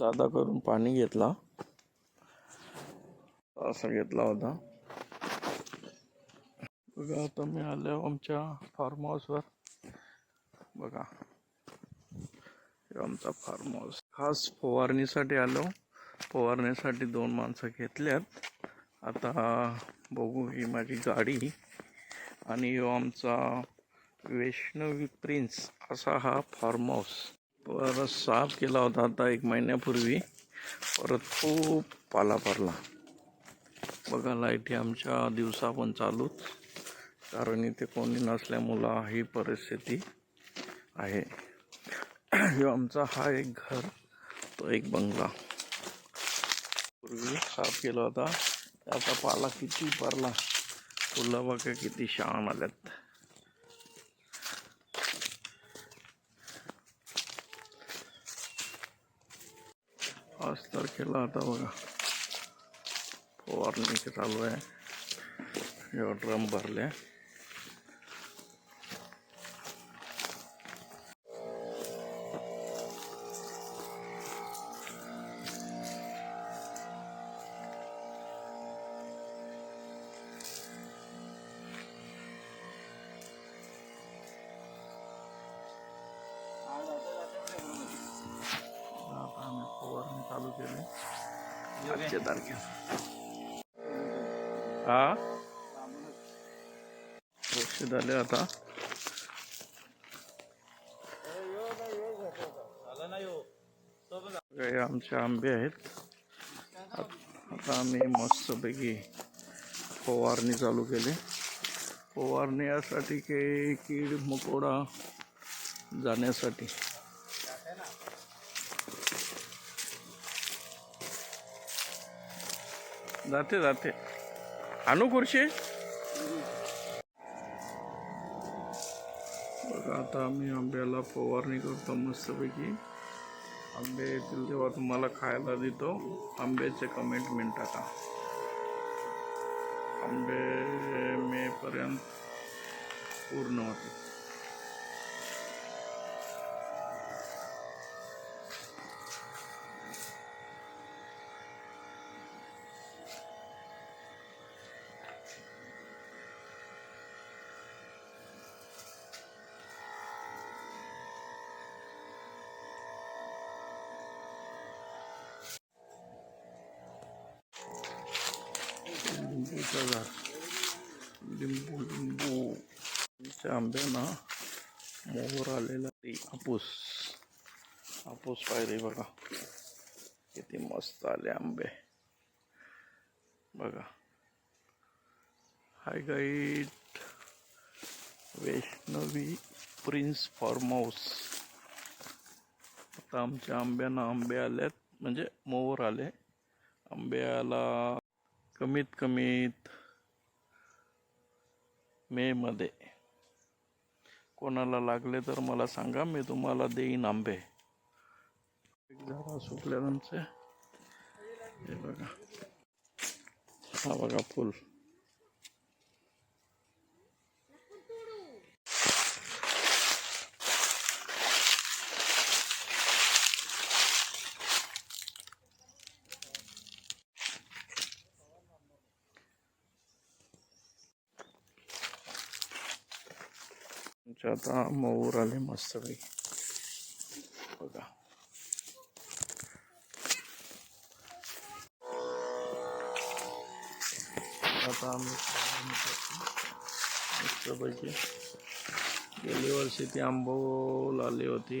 दादा करून पाणी घेतला. असा घेतला होता. बघा आता मी आलो आमच्या फार्म हाऊसवर बघा. आमचा फार्म हाऊस खास फवारणीसाठी आलो. फवारणीसाठी दोन माणसं घेतल्यात. आता बघू ही माझी गाडी. आणि यो आमचा वैष्णवी प्रिन्स असा हा फार्म हाऊस परत साफ केला होता आता एक महिन्यापूर्वी. परत खूप पाला पडला. बघा लाईटी आमच्या दिवसा पण चालूच. कारण इथे कोणी नसल्यामुळं ही परिस्थिती आहे. आमचा हा एक घर तो एक बंगला. पूर्वी साफ केला होता. आता पाला किती पडला. फुलं बघा किती शान आल्यात. पाच तारखेला आता बघा फवारणी चालू आहे ड्रम भरले आजच्या तारखेला. हा? वर्ष झाले आता. काही आमचे आंबे आहेत. आता आम्ही मस्तपैकी फवारणी चालू केली. फवारणी यासाठी की कीड मकोडा जाण्यासाठी. जाते जाते. आणू खुर्शी बघा आता आम्ही आंब्याला फवारणी करतो मस्तपैकी. आंबे येतील तेव्हा तुम्हाला खायला देतो. आंब्याचे कमेंटमेंट टाका आंबे मेपर्यंत पूर्ण होते लिंबूचं झाड लिंबू लिंबू. आंब्यांना आंब्याना मोहर आलेला ते हापूस. हापूस पाहिजे बघा. किती मस्त आले आंबे. बघा. हाय गाईट वैष्णवी प्रिन्स फार्म हाऊस. आता आमच्या आंब्याना आंबे आल्यात म्हणजे मोहर आले. आंब्याला कमीत कमीत मेमध्ये कोणाला लागले तर मला सांगा मी तुम्हाला देईन आंबे. एक झाडा सुकल्यानंतर हे बघा. हा बघा फुल. आमच्या आता मोर आले मस्त बघा. आता आम्ही मस्तपैकी गेली वर्षी ती आंबोल आली होती.